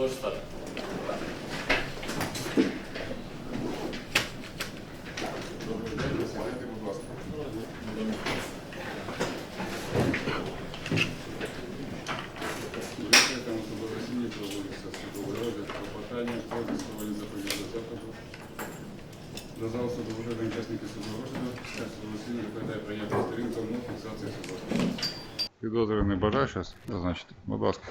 Ось так. Добрий день, сідайте, будь ласка. Комітетом судового засідання проводиться судовий розгляд клопотання про застосування заповідного заходу. До залу судового розгляду учасники судового розгляду після судового засідання викладає прийняти сторін та умов фіксації судового розгляду. Підозрюваний бажає зараз зазначити? Будь ласка.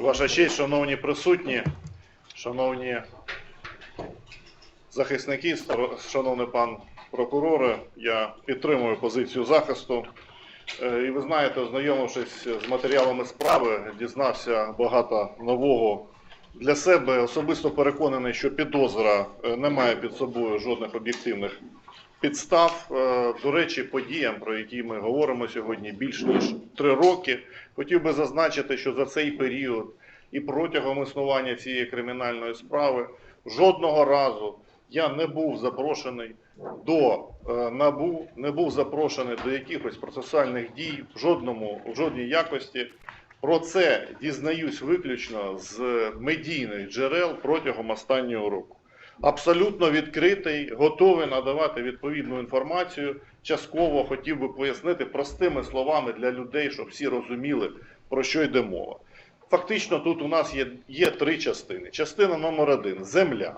Ваша честь, шановні присутні, шановні захисники, шановний пан прокуроре, я підтримую позицію захисту. Е, І ви знаєте, ознайомившись з матеріалами справи, дізнався багато нового для себе. Особисто переконаний, що підозра е, не має під собою жодних об'єктивних підстав. Е, До речі, подіям, про які ми говоримо сьогодні, більш ніж три роки. Хотів би зазначити, що за цей період і протягом існування цієї кримінальної справи жодного разу я не був запрошений до е, НАБУ, не був запрошений до якихось процесуальних дій в жодному, в жодній якості. Про це дізнаюсь виключно з медійних джерел протягом останнього року. Абсолютно відкритий, готовий надавати відповідну інформацію. Частково хотів би пояснити простими словами для людей, щоб всі розуміли, про що йде мова. Фактично, тут у нас є, є три частини. Частина номер один земля.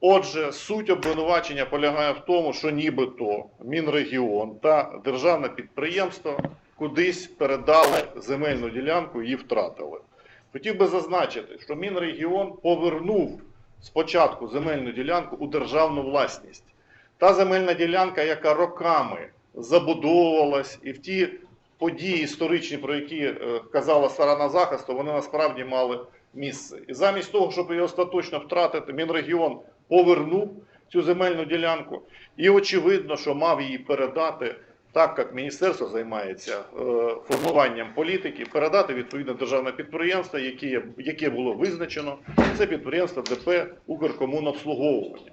Отже, суть обвинувачення полягає в тому, що нібито Мінрегіон та державне підприємство кудись передали земельну ділянку і її втратили. Хотів би зазначити, що Мінрегіон повернув спочатку земельну ділянку у державну власність. Та земельна ділянка, яка роками забудовувалась, і в ті події історичні, про які е, казала сторона захисту, вони насправді мали місце. І замість того, щоб її остаточно втратити, Мінрегіон повернув цю земельну ділянку. І очевидно, що мав її передати, так як міністерство займається е, формуванням політики, передати відповідне державне підприємство, яке, яке було визначено. Це підприємство ДП Укркомунобслуговування.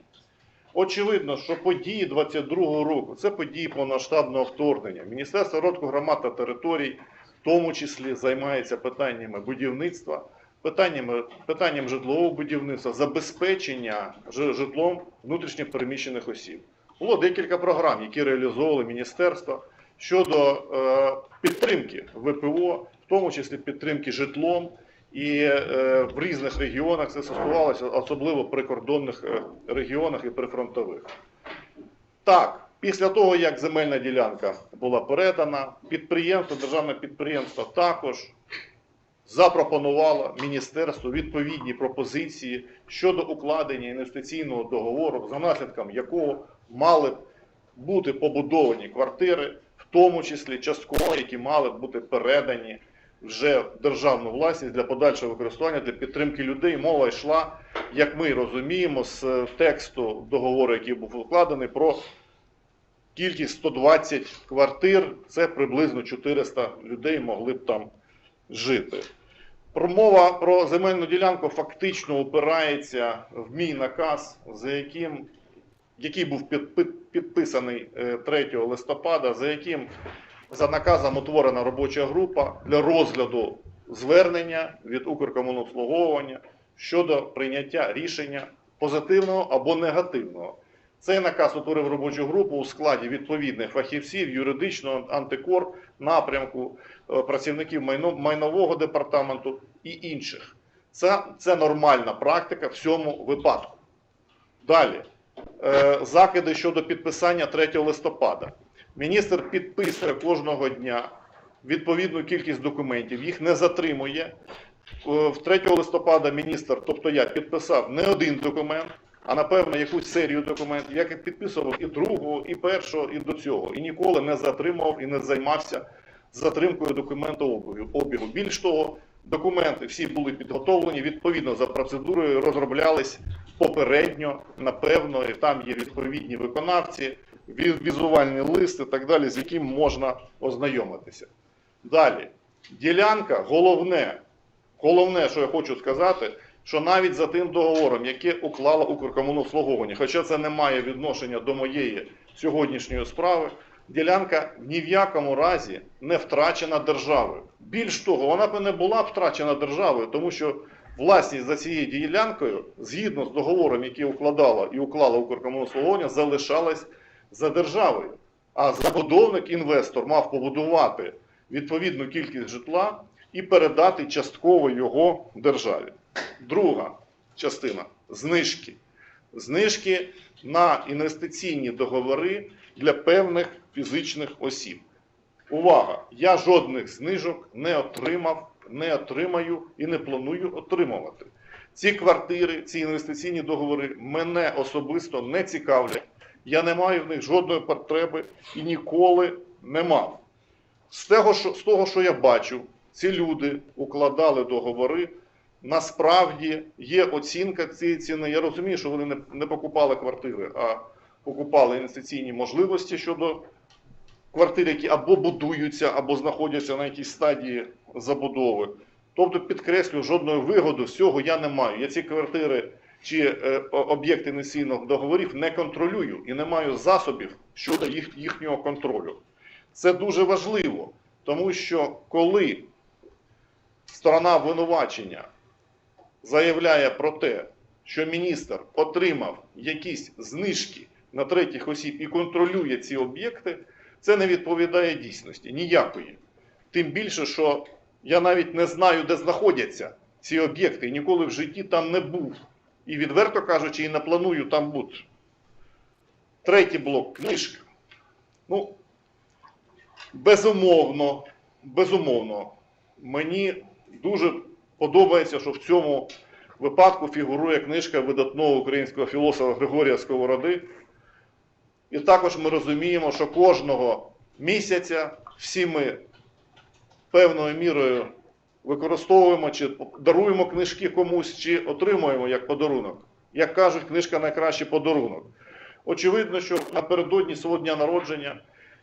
Очевидно, що події 22-го року це події повномасштабного вторгнення. Міністерство розвитку громад та територій, в тому числі, займається питаннями будівництва, питаннями, питанням житлового будівництва, забезпечення житлом внутрішньо переміщених осіб. Було декілька програм, які реалізовували міністерство щодо е, підтримки ВПО, в тому числі підтримки житлом. І е, в різних регіонах це стосувалося, особливо в прикордонних е, регіонах і прифронтових. Так, після того, як земельна ділянка була передана, підприємство, державне підприємство також запропонувало міністерству відповідні пропозиції щодо укладення інвестиційного договору, за наслідком якого мали б бути побудовані квартири, в тому числі частково, які мали б бути передані вже в державну власність для подальшого використання для підтримки людей. Мова йшла, як ми розуміємо, з е, тексту договору, який був укладений, про кількість 120 квартир. Це приблизно 400 людей могли б там жити. Промова про земельну ділянку фактично опирається в мій наказ, за яким, який був підписаний е, 3 листопада, за яким за наказом утворена робоча група для розгляду звернення від Укркомунобслуговування щодо прийняття рішення позитивного або негативного. Цей наказ утворив робочу групу у складі відповідних фахівців юридичного антикор напрямку, е, працівників майно- майнового департаменту і інших. Це, це нормальна практика в цьому випадку. Далі. Е, Закиди щодо підписання 3 листопада. Міністр підписує кожного дня відповідну кількість документів, їх не затримує. Е, В 3 листопада міністр, тобто я, підписав не один документ, а напевно якусь серію документів, як і підписував і другого, і першого, і до цього. І ніколи не затримував і не займався затримкою документообігу. Більш того, документи всі були підготовлені відповідно за процедурою, розроблялись попередньо, напевно, і там є відповідні виконавці, ві- візуальні листи і так далі, з яким можна ознайомитися. Далі, ділянка, головне, головне, що я хочу сказати, що навіть за тим договором, яке уклала Укркомунобслуговування, хоча це не має відношення до моєї сьогоднішньої справи, ділянка ні в якому разі не втрачена державою. Більш того, вона б не була втрачена державою, тому що власність за цією ділянкою, згідно з договором, який укладала і уклала Укркомунобслуговування, залишалась за державою. А забудовник, інвестор мав побудувати відповідну кількість житла і передати частково його державі. Друга частина знижки. Знижки на інвестиційні договори для певних фізичних осіб. Увага! Я жодних знижок не отримав, не отримаю і не планую отримувати. Ці квартири, ці інвестиційні договори мене особисто не цікавлять. Я не маю в них жодної потреби і ніколи не мав. З того, що, з того, що я бачу, ці люди укладали договори. Насправді є оцінка цієї ціни. Я розумію, що вони не, не покупали квартири, а покупали інвестиційні можливості щодо квартир, які або будуються, або знаходяться на якійсь стадії забудови. Тобто, підкреслю, жодної вигоди з цього я не маю. Я ці квартири чи е, об'єкти інвестиційних договорів не контролюю і не маю засобів щодо їх, їхнього контролю. Це дуже важливо, тому що коли сторона обвинувачення заявляє про те, що міністр отримав якісь знижки на третіх осіб і контролює ці об'єкти, це не відповідає дійсності ніякої. Тим більше, що я навіть не знаю, де знаходяться ці об'єкти, і ніколи в житті там не був. І відверто кажучи, і не планую там бути. Третій блок книжка. Ну, безумовно, безумовно, мені дуже подобається, що в цьому випадку фігурує книжка видатного українського філософа Григорія Сковороди. І також ми розуміємо, що кожного місяця всі ми певною мірою використовуємо чи даруємо книжки комусь, чи отримуємо як подарунок. Як кажуть, книжка найкращий подарунок. Очевидно, що напередодні свого дня народження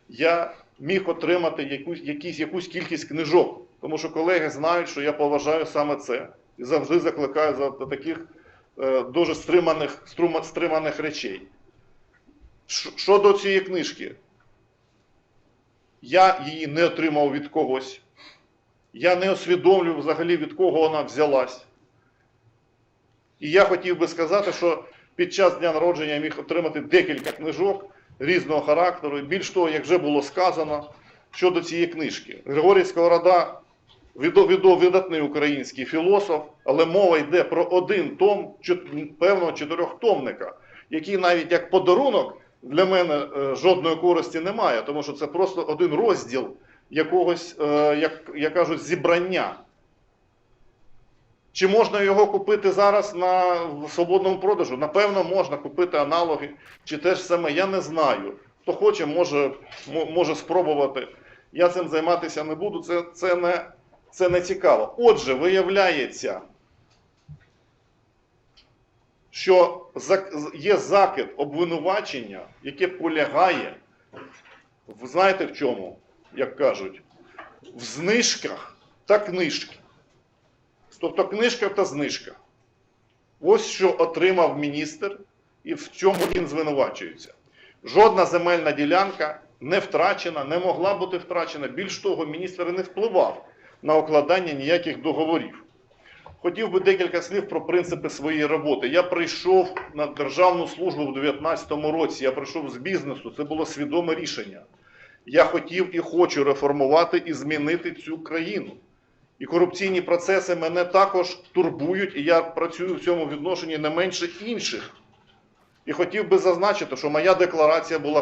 я міг отримати якусь, якісь, якусь кількість книжок, тому що колеги знають, що я поважаю саме це і завжди закликаю за таких е, дуже стриманих, струма- стриманих речей. Щодо цієї книжки, я її не отримав від когось. Я не усвідомлюю взагалі від кого вона взялась. І я хотів би сказати, що під час дня народження я міг отримати декілька книжок різного характеру. І більш того, як вже було сказано щодо цієї книжки. Григорій Сковорода відо- відо- видатний український філософ, але мова йде про один том певного чотирьохтомника, який навіть як подарунок для мене е, жодної користі немає, тому що це просто один розділ якогось, е, як, як кажуть, зібрання. Чи можна його купити зараз на свободному продажу? Напевно, можна купити аналоги чи те ж саме. Я не знаю. Хто хоче, може, може спробувати. Я цим займатися не буду. Це, це, не, це не цікаво. Отже, виявляється, що є закид обвинувачення, яке полягає, в, знаєте в чому, як кажуть, в знижках та книжки. Тобто книжка та знижка. Ось що отримав міністр і в чому він звинувачується. Жодна земельна ділянка не втрачена, не могла бути втрачена. Більш того, міністр не впливав на укладання ніяких договорів. Хотів би декілька слів про принципи своєї роботи. Я прийшов на державну службу в 2019 році, я прийшов з бізнесу, це було свідоме рішення. Я хотів і хочу реформувати і змінити цю країну. І корупційні процеси мене також турбують, і я працюю в цьому відношенні не менше інших. І хотів би зазначити, що моя декларація була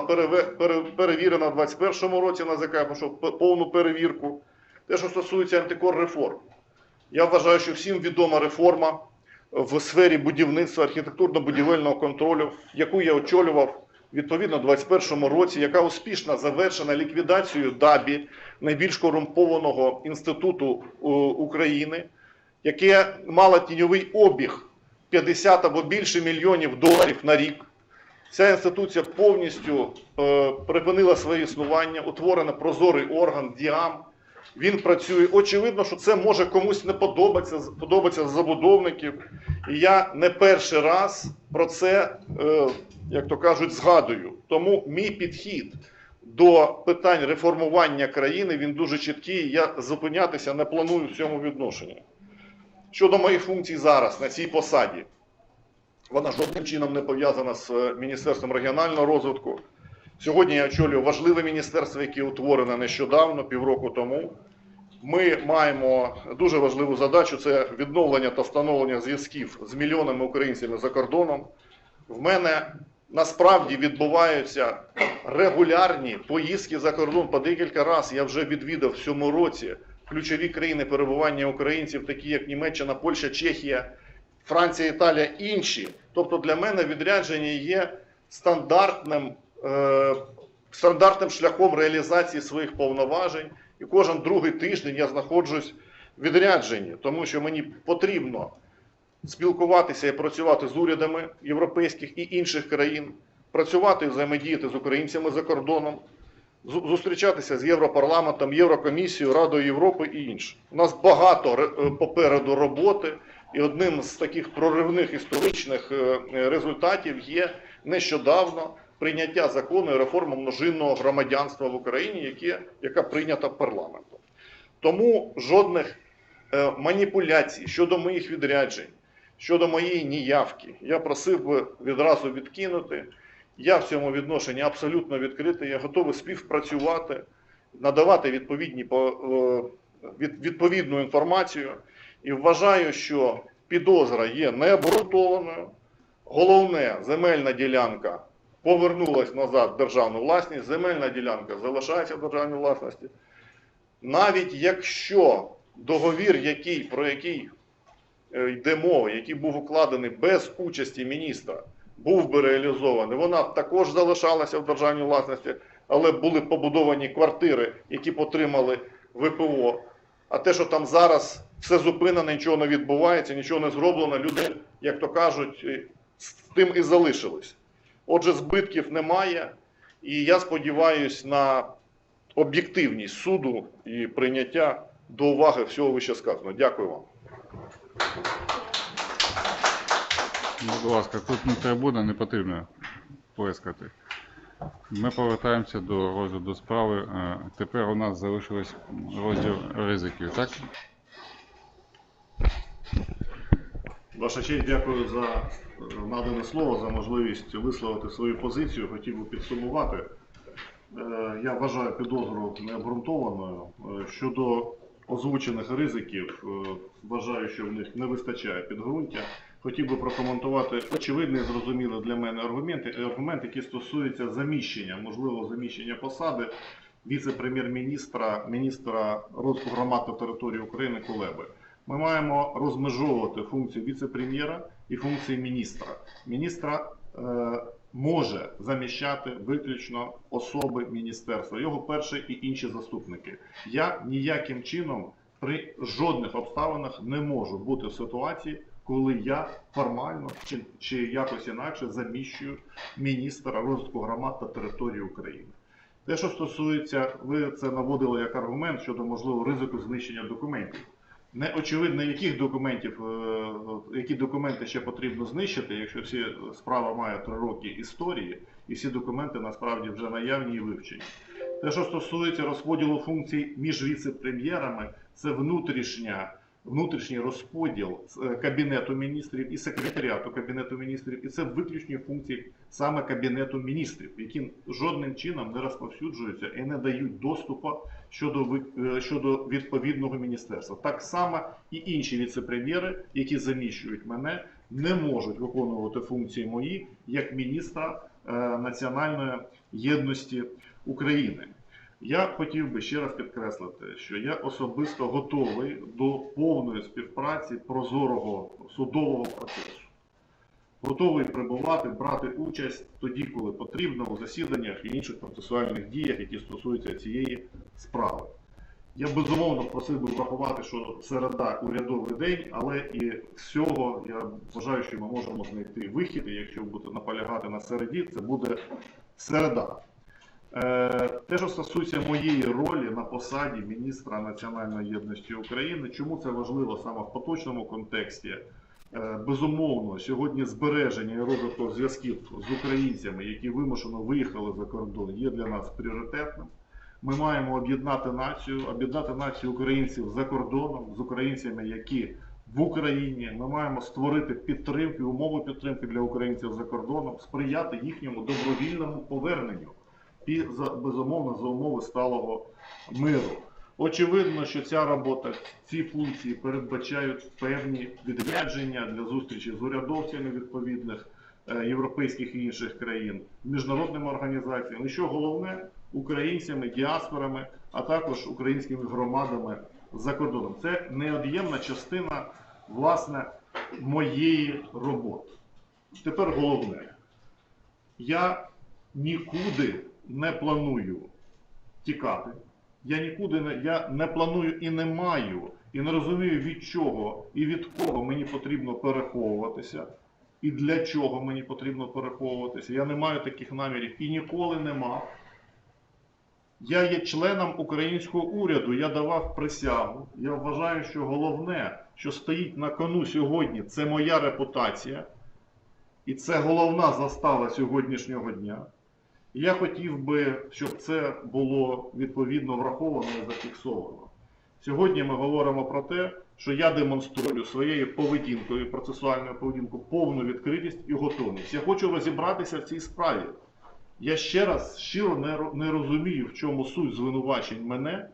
перевірена в 2021 році на ЗК, я пройшов повну перевірку. Те, що стосується антикорреформ. Я вважаю, що всім відома реформа в сфері будівництва архітектурно-будівельного контролю, яку я очолював відповідно у 2021 році, яка успішно завершена ліквідацією ДАБІ, найбільш корумпованого інституту е, України, яке мало тіньовий обіг 50 або більше мільйонів доларів на рік. Ця інституція повністю е, припинила своє існування, утворено прозорий орган ДІАМ, Він працює. Очевидно, що це може комусь не подобатися, подобатися забудовників. І я не перший раз про це, е, як то кажуть, згадую. Тому мій підхід до питань реформування країни він дуже чіткий. Я зупинятися не планую в цьому відношенні. Щодо моїх функцій зараз на цій посаді, вона жодним чином не пов'язана з е, Міністерством регіонального розвитку. Сьогодні я очолюю важливе міністерство, яке утворене нещодавно, півроку тому. Ми маємо дуже важливу задачу це відновлення та встановлення зв'язків з мільйонами українцями за кордоном. В мене насправді відбуваються регулярні поїздки за кордон по декілька разів. Я вже відвідав в цьому році ключові країни перебування українців, такі як Німеччина, Польща, Чехія, Франція, Італія, інші. Тобто для мене відрядження є стандартним, стандартним шляхом реалізації своїх повноважень. І кожен другий тиждень я знаходжусь в відрядженні, тому що мені потрібно спілкуватися і працювати з урядами європейських і інших країн, працювати і взаємодіяти з українцями за кордоном, зустрічатися з Європарламентом, Єврокомісією, Радою Європи і інше. У нас багато е, попереду роботи, і одним з таких проривних історичних е, е, результатів є нещодавно прийняття закону і реформи множинного громадянства в Україні, яке, яка прийнята парламентом. Тому жодних е, маніпуляцій щодо моїх відряджень, щодо моєї ніявки, я просив би відразу відкинути. Я в цьому відношенні абсолютно відкритий, я готовий співпрацювати, надавати відповідні, по- е, від- відповідну інформацію і вважаю, що підозра є необґрунтованою. Головне, земельна ділянка повернулась назад в державну власність, земельна ділянка залишається в державній власності. Навіть якщо договір, який, про який е, йде мова, який був укладений без участі міністра, був би реалізований, вона також залишалася в державній власності, але були побудовані квартири, які потримали ВПО. А те, що там зараз все зупинено, нічого не відбувається, нічого не зроблено, люди, як то кажуть, е, з тим і залишились. Отже, збитків немає, і я сподіваюся на об'єктивність суду і прийняття до уваги всього вище сказано. Дякую вам. Ну, Будь ласка, тут не треба буде, не потрібно плескати. Ми повертаємося до розгляду справи. Е, Тепер у нас залишилось розділ ризиків, так? Ваша честь, дякую за надане слово, за можливість висловити свою позицію. Хотів би підсумувати. Е, Я вважаю підозру необґрунтованою. Е, Щодо озвучених ризиків, е, вважаю, що в них не вистачає підґрунтя. Хотів би прокоментувати очевидний і для мене аргумент, аргумент, який стосується заміщення, можливо, заміщення посади віце-прем'єр-міністра, міністра розвитку громад та території України Кулеби. Ми маємо розмежовувати функцію віце-прем'єра і функції міністра. Міністра е, може заміщати виключно особи міністерства, його перші і інші заступники. Я ніяким чином при жодних обставинах не можу бути в ситуації, коли я формально чи, чи якось інакше заміщую міністра розвитку громад та території України. Те, що стосується, ви це наводили як аргумент щодо можливого ризику знищення документів. Не очевидно, яких документів, е, які документи ще потрібно знищити, якщо всі справа має три роки історії, і всі документи насправді вже наявні і вивчені. Те, що стосується розподілу функцій між віце-прем'єрами, це внутрішня, внутрішній розподіл е, Кабінету міністрів і секретаріату Кабінету міністрів, і це виключні функції саме Кабінету міністрів, які жодним чином не розповсюджуються і не дають доступу щодо, е, щодо відповідного міністерства. Так само і інші віце-прем'єри, які заміщують мене, не можуть виконувати функції мої як міністра е, національної єдності України. Я хотів би ще раз підкреслити, що я особисто готовий до повної співпраці прозорого судового процесу. Готовий прибувати, брати участь тоді, коли потрібно, у засіданнях і інших процесуальних діях, які стосуються цієї справи. Я безумовно просив би врахувати, що середа урядовий день, але і з цього я вважаю, що ми можемо знайти вихід, і якщо будете наполягати на середі, це буде середа. Е, Те, що стосується моєї ролі на посаді міністра національної єдності України, чому це важливо саме в поточному контексті? Е, Безумовно, сьогодні збереження і розвиток зв'язків з українцями, які вимушено виїхали за кордон, є для нас пріоритетним. Ми маємо об'єднати націю, об'єднати націю українців за кордоном з українцями, які в Україні. Ми маємо створити підтримки, умови підтримки для українців за кордоном, сприяти їхньому добровільному поверненню і безумовно за умови сталого миру. Очевидно, що ця робота, ці функції передбачають певні відрядження для зустрічі з урядовцями відповідних е, європейських і інших країн, міжнародними організаціями. І що головне, українцями, діаспорами, а також українськими громадами за кордоном. Це неод'ємна частина власне моєї роботи. Тепер головне. Я нікуди не планую тікати. Я нікуди не, я не планую і не маю, і не розумію від чого і від кого мені потрібно переховуватися, і для чого мені потрібно переховуватися. Я не маю таких намірів і ніколи не мав. Я є членом українського уряду, я давав присягу. Я вважаю, що головне, що стоїть на кону сьогодні, це моя репутація. І це головна застава сьогоднішнього дня. Я хотів би, щоб це було відповідно враховано і зафіксовано. Сьогодні ми говоримо про те, що я демонструю своєю поведінкою, процесуальною поведінкою, повну відкритість і готовність. Я хочу розібратися в цій справі. Я ще раз щиро не, розумію, в чому суть звинувачень мене,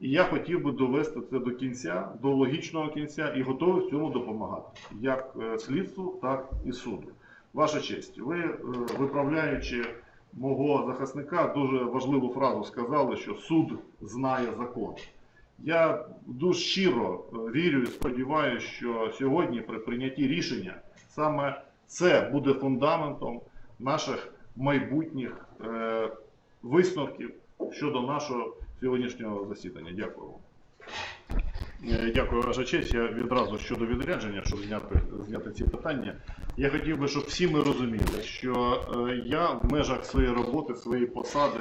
і я хотів би довести це до кінця, до логічного кінця, і готовий в цьому допомагати, як е, слідству, так і суду. Ваша честь, ви, е, виправляючи мого захисника, дуже важливу фразу сказали, що суд знає закон. Я дуже щиро е, вірю і сподіваюся, що сьогодні при прийнятті рішення саме це буде фундаментом наших майбутніх е, висновків щодо нашого сьогоднішнього засідання. Дякую. вам. Е, Дякую, ваша честь. Я відразу щодо відрядження, щоб зняти, зняти ці питання. Я хотів би, щоб всі ми розуміли, що е, я в межах своєї роботи, своєї посади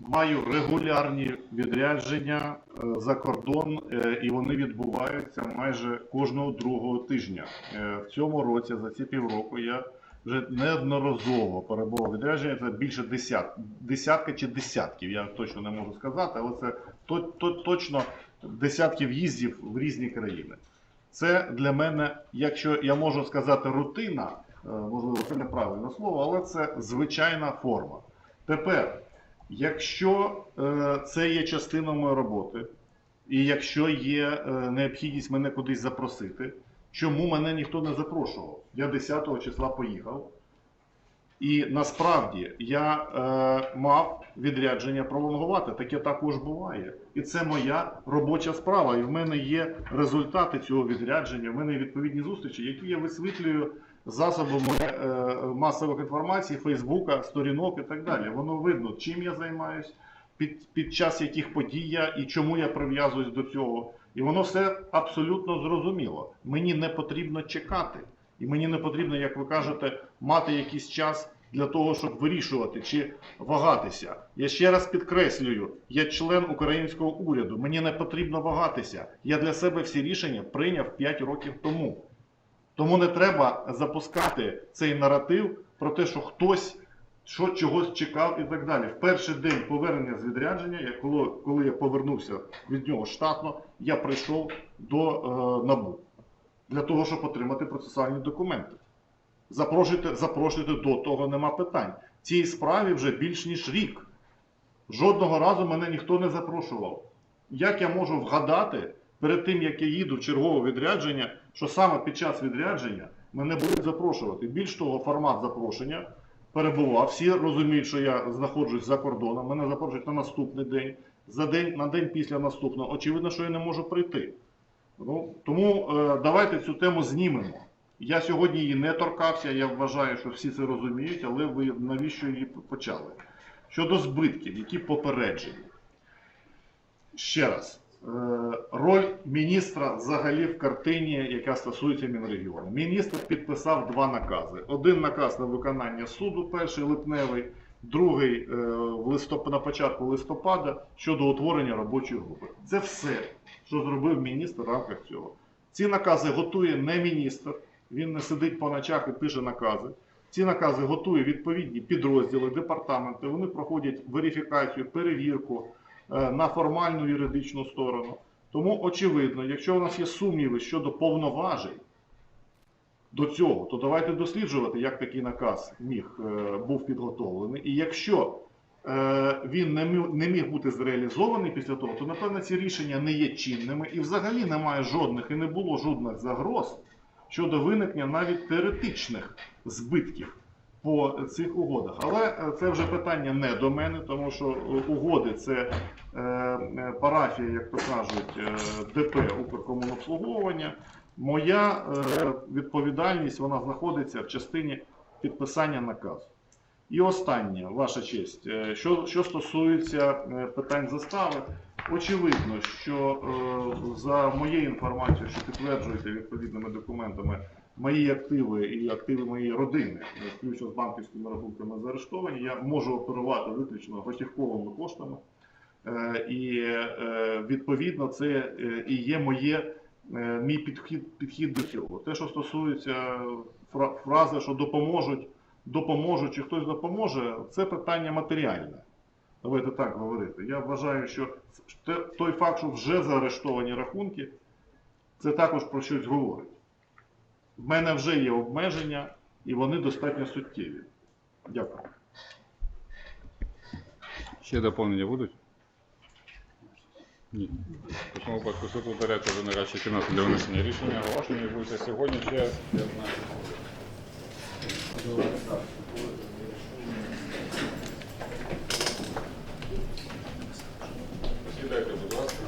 маю регулярні відрядження е, за кордон, і вони відбуваються майже кожного другого тижня. В цьому році, за ці півроку, я вже неодноразово перебував відрядження. Це більше десят, десятка чи десятків. Я точно не можу сказати, але це точно десятки в'їздів в різні країни. Це для мене, якщо я можу сказати, рутина, е, можливо, це неправильне слово, але це звичайна форма. Тепер, якщо е, це є частиною моєї роботи, і якщо є е, необхідність мене кудись запросити, чому мене ніхто не запрошував? Я 10 числа поїхав. І насправді я мав відрядження пролонгувати. Таке також буває. І це моя робоча справа. І в мене є результати цього відрядження. В мене є відповідні зустрічі, які я висвітлюю засобами е, масових інформацій, Фейсбука, сторінок і так далі. Воно видно, чим я займаюсь, під, під час яких подій я і чому я прив'язуюсь до цього. І воно все абсолютно зрозуміло. Мені не потрібно чекати. І мені не потрібно, як ви кажете, мати якийсь час для того, щоб вирішувати чи вагатися. Я ще раз підкреслюю, я член українського уряду. Мені не потрібно вагатися. Я для себе всі рішення прийняв 5 років тому. Тому не треба запускати цей наратив про те, що хтось що чогось чекав і так далі. В перший день повернення з відрядження, я коли, коли я повернувся від нього штатно, я прийшов до е, НАБУ для того, щоб отримати процесуальні документи. Запрошуйте, запрошуйте до того, нема питань. Цій справі вже більш ніж рік. Жодного разу мене ніхто не запрошував. Як я можу вгадати перед тим, як я їду в чергове відрядження, що саме під час відрядження мене будуть запрошувати? Більш того, формат запрошення перебував. Всі розуміють, що я знаходжусь за кордоном. Мене запрошують на наступний день, за день на день після наступного. Очевидно, що я не можу прийти. Ну, тому е, давайте цю тему знімемо. Я сьогодні її не торкався, я вважаю, що всі це розуміють, але ви навіщо її почали? Щодо збитків, які попереджені. Ще раз, е, роль міністра взагалі в картині, яка стосується Мінрегіону. Міністр підписав два накази. Один наказ на виконання суду, перший липневий, другий е, на початку листопада щодо утворення робочої групи. Це все, що зробив міністр в рамках цього. Ці накази готує не міністр, він не сидить по ночах і пише накази. Ці накази готує відповідні підрозділи, департаменти. Вони проходять верифікацію, перевірку е, на формальну юридичну сторону. Тому очевидно, якщо у нас є сумніви щодо повноважень до цього, то давайте досліджувати, як такий наказ міг е, був підготовлений. І якщо е, він не міг, бути зреалізований після того, то напевно ці рішення не є чинними і взагалі немає жодних і не було жодних загроз щодо виникнення навіть теоретичних збитків по цих угодах. Але е, це вже питання не до мене, тому що е, угоди це е, парафія, як то кажуть, ДП Укркомунобслуговування. Моя відповідальність вона знаходиться в частині підписання наказу. І останнє, ваша честь, що, що стосується питань застави, очевидно, що е, за моєю інформацією, що підтверджуєте відповідними документами, мої активи і активи моєї родини, включно з банківськими рахунками заарештовані, я можу оперувати виключно готівковими коштами. Е, І е, відповідно це і є моє, мій підхід, підхід до цього. Те, що стосується фра- фрази, що допоможуть, допоможуть чи хтось допоможе, це питання матеріальне. Давайте так говорити. Я вважаю, що той факт, що вже заарештовані рахунки, це також про щось говорить. В мене вже є обмеження, і вони достатньо суттєві. Дякую. Ще доповнення будуть? Ні. В такому випадку суд ударяється до нарадчої кімнати для винесення рішення. Оголошення відбудеться сьогодні через 15 Сідайте, будь ласка.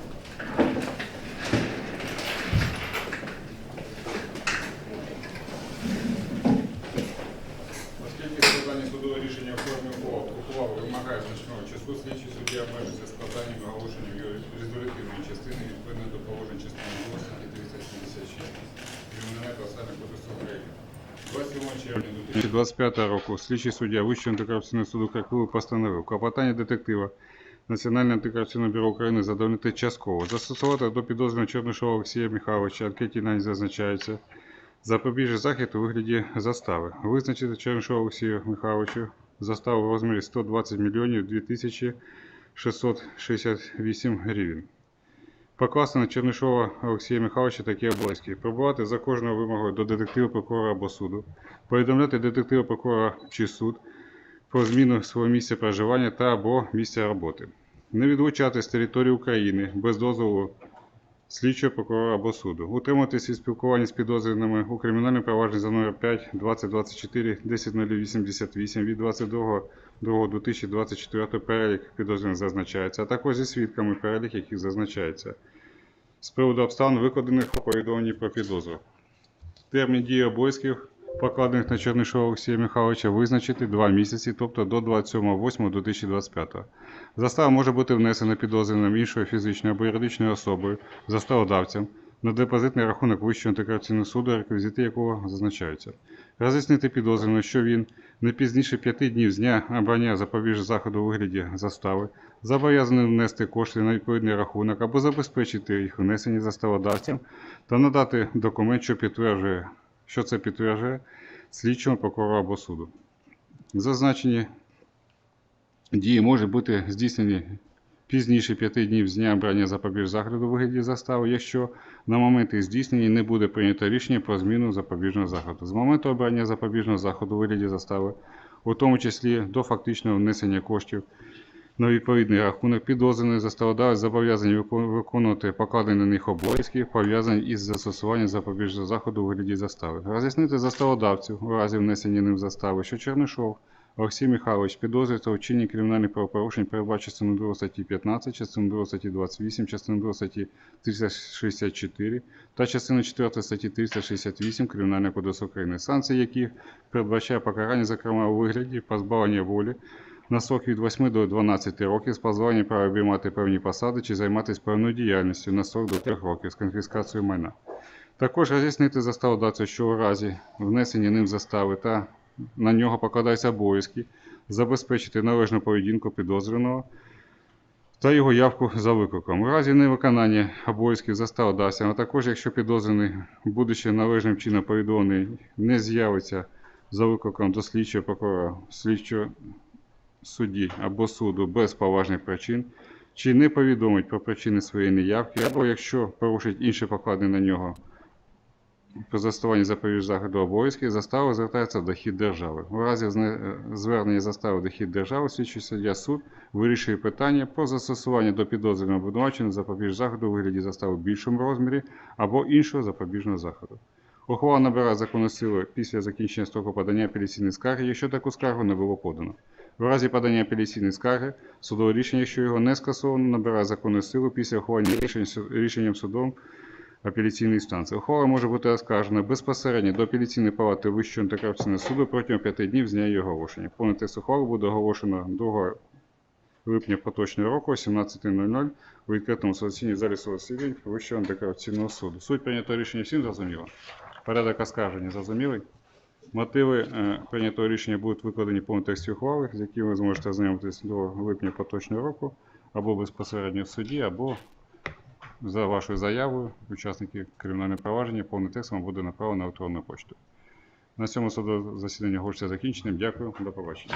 Оскільки складання судового рішення в формі ухвал- ухвали вимагає значного часу, слідчий суддя обмежиться складанням і оголошенням його резолютивної частини відповідно до положень частини 8 статті 376 Кримінального процесуального кодексу України. 27 червня 2025 року слідчий суддя Вищого антикорупційного суду Кракови постановив клопотання детектива Національного антикорупційного бюро України задовольнити частково. Застосувати до підозрюваного Чернишова Олексія Михайловича, анкеті навіть зазначається, запобіжний захід у вигляді застави. Визначити Чернишова Олексію Михайловичу заставу в розмірі 120 мільйонів 2668 гривень. Покласти на Чернишова Олексія Михайловича такі обов'язки. Пробувати за кожною вимогою до детектива, прокурора або суду. Повідомляти детектива, прокурора чи суд про зміну свого місця проживання та або місця роботи. Не відлучати з території України без дозволу слідчого прокурора або суду. Утриматися від спілкування з підозрюваними у кримінальному провадженні за номер 5 2024 10.088 від 22.2024 перелік підозрюваних зазначається, а також зі свідками перелік, яких зазначається. З приводу обставин, викладених у повідомленні про підозру. Термін дії обов'язків, покладених на Чернишова Олексія Михайловича, визначити 2 місяці, тобто до 27.08.2025. Застава може бути внесена підозрюваним іншою фізичною або юридичною особою, заставодавцем, на депозитний рахунок Вищого антикорупційного суду, реквізити якого зазначаються. Роз'яснити підозрюваному, що він не пізніше 5 днів з дня обрання запобіжного заходу у вигляді застави зобов'язаний внести кошти на відповідний рахунок або забезпечити їх внесення заставодавцям та надати документ, що підтверджує, що це підтверджує слідчому прокурору або суду. Зазначені дії можуть бути здійснені пізніше 5 днів з дня обрання запобіжного заходу у вигляді застави, якщо на момент їх здійснення не буде прийнято рішення про зміну запобіжного заходу. З моменту обрання запобіжного заходу у вигляді застави, у тому числі до фактичного внесення коштів на відповідний рахунок, підозрюваний заставодавець зобов'язані виконувати покладені на них обов'язки, пов'язані із застосуванням запобіжного заходу у вигляді застави. Роз'яснити заставодавцю у разі внесення ним застави, що Чернишов Олексій Михайлович підозрюється у вчиненні кримінальних правопорушень, передбачено частиною 2 статті 15, частиною 2 статті 28, частиною 2 статті 364 та частиною 4 статті 368 Кримінального кодексу України, санкції яких передбачає покарання, зокрема у вигляді позбавлення волі на срок від 8 до 12 років з позбавленням права обіймати певні посади чи займатися певною діяльністю на срок до 3 років з конфіскацією майна. Також роз'яснити заставодавцю, що у разі внесення ним застави та на нього покладаються обов'язки, забезпечити належну поведінку підозрюваного та його явку за викликом. У разі невиконання обов'язків застава дасться, а також якщо підозрюваний, будучи належним чином повідомлений, не з'явиться за викликом до слідчого прокурора, слідчого судді або суду без поважних причин, чи не повідомить про причини своєї неявки, або якщо порушить інші покладені на нього про застосування запобіж заходу обов'язків, застава звертається в дохід держави. У разі е, звернення застави дохід держави, слідчий суддя суд вирішує питання про застосування до підозрюваного обвинуваченого запобіж заходу у вигляді застави в більшому розмірі або іншого запобіжного заходу. Ухвала набирає законну силу після закінчення строку подання апеляційної скарги, якщо таку скаргу не було подано. В разі подання апеляційної скарги судове рішення, якщо його не скасовано, набирає законну силу після ухвалення рішенням судом апеляційної інстанції. Ухвала може бути оскаржена безпосередньо до апеляційної палати Вищого антикорупційного суду протягом п'яти днів з дня її оголошення. Повний текст ухвали буде оголошено 2 липня поточного року о 17.00 у відкритому в залі засідань Вищого антикорупційного суду. Суть прийнятого рішення всім зрозуміло? Порядок оскарження зрозумілий? Мотиви е, прийнятого рішення будуть викладені в повному тексті ухвали, з якими ви зможете ознайомитися до липня поточного року, або безпосередньо в суді, або за вашою заявою учасники кримінального провадження повний текст вам буде направлено на електронну почту. На цьому судове засідання оголошується закінченим. Дякую, до побачення.